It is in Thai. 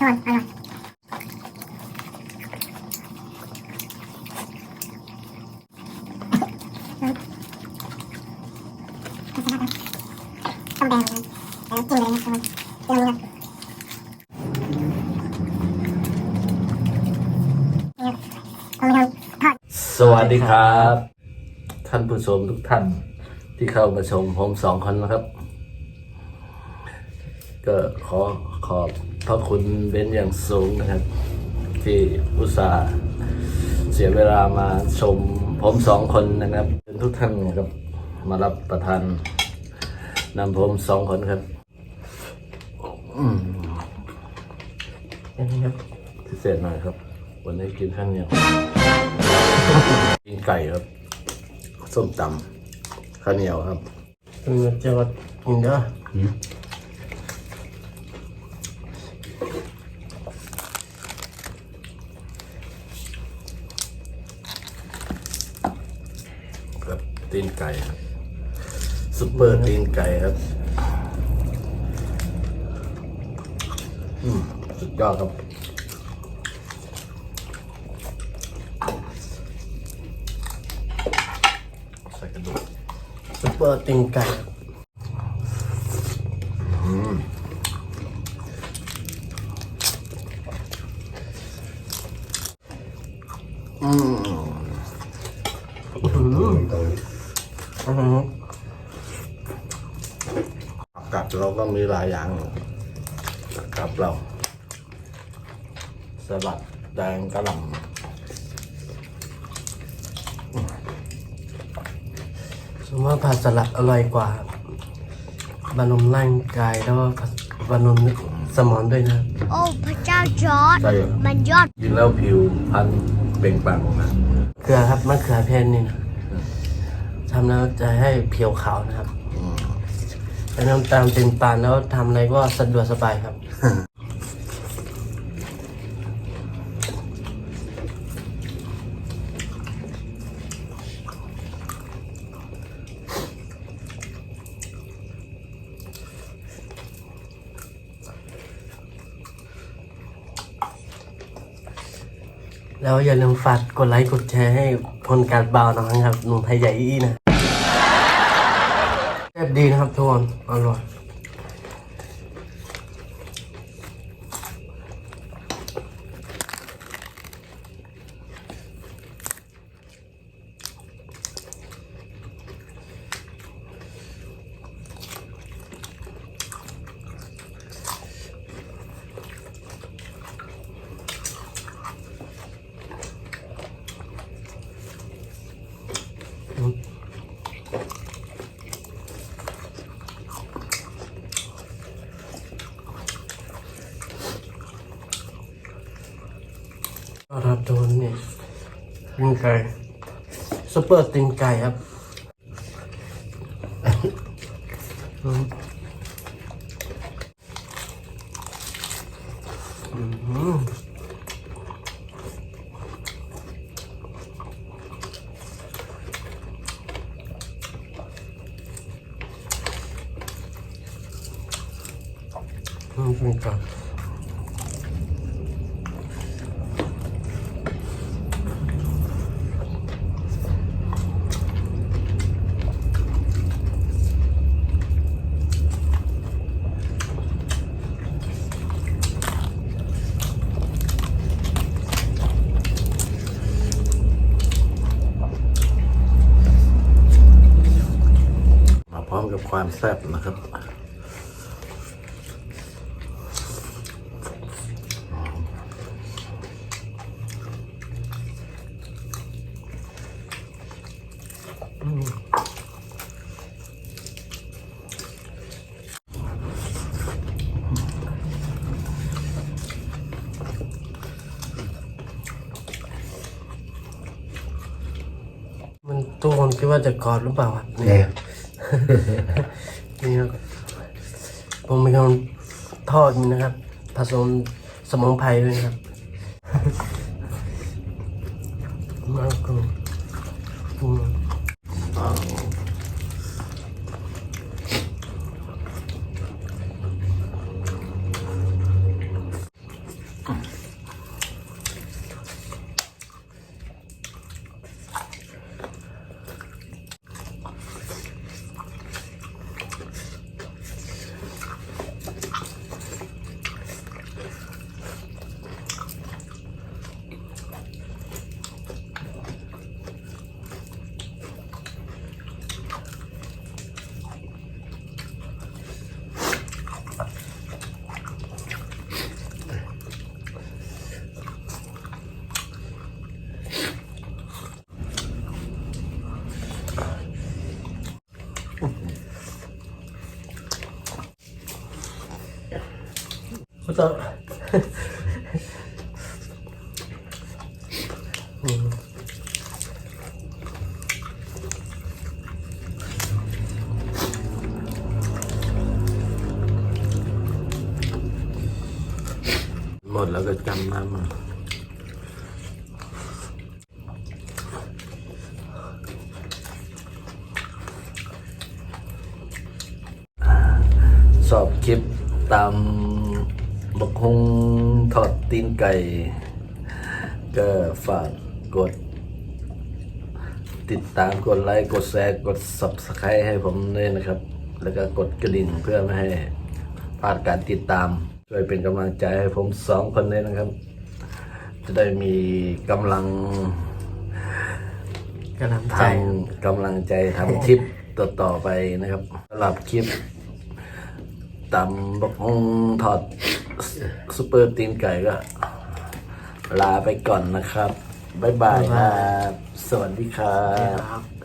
ทุกคนอร่อยต้องแบนแล้วกินเลยนะทุกคนเดี๋ยนะสวัสดีครับ ท่านผู้ชมทุกท่านที่เข้ามาชมผมสองคนนะครับ ก็ขอขอบพระคุณเบ้นอย่างสูงนะครับ ที่อุตส่าห์เสียเวลามาชมผมสองคนนะครับเป็นทุกท่านนะครับมารับประทานนำผมสองคนครับอืมนี่ครับพิเศษหน่อยครับ วันนี้กินข้างเหนียวกินไก่ครับ ส้มตำข้าวเหนียวครับเป็นเงินจะวัดกินเด้อ ตีนไก่ครับซุปเปอร์ตีนไก่ครับอืมสุดยอดครับใส่กระดูกซุปเปอร์ติงไก่อืม อือหือ กับ เราก็มีหลายอย่างอยู่กับเราสลัดแดงกระหล่ำสมมติว่าผัดสลัดอร่อยกว่าบำรุงร่างกายแล้วก็บำรุงสมองด้วยนะ โอ้พระเจ้าจอร์ดใช่มันยอด กินแล้วผิวพรรณเปล่งปลั่งนะเกลือครับมะเขือเทศนี่นะทำแล้วจะให้ผิวขาวนะครับ แต่น้ำตาลเต็มปานแล้วทำอะไรก็สะดวกสบายครับ แล้วอย่าลืมฝากกดไลค์กดแชร์ให้พลการเบาหนะครับหนุ่มไทยใหญ่อี้นะ แซ่บดีนะครับทุกคนอร่อย ก็รับโดนเนี่ยติงไก่ซุปเปอร์ติงไก่ครับอืมอืมอืมติงไก่ ความแซ่บนะครับมันทุกคนคิดว่าจะกอดหรือเปล่าครับเนี่ย นี่ครับผมเป็นคนทอดนนะครับ ผสมสมุนไพรด้วยนะครับ ก็ต้องหมดแล้ว บคลิปตามบกฮงทอดตีนไก่ ก็ฝากกด ติดตามกดไลค์ กดแชร์ กด subscribe ให้ผมด้วยนะครับ แล้วก็กดกระดิ่งเพื่อไม่ให้พลาดการติดตาม ช่วยเป็นกำลังใจให้ผมสองคนด้วยนะครับ จะได้มีกำลังกำลังทใจำกำลังใจทำคลิปต่อๆไปนะครับสำหรับคลิป ตำบกฮงถอดซุปเปอร์ตีนไก่ก็ ลาไปก่อนนะครับ บ๊ายบายครับ สวัสดีครับ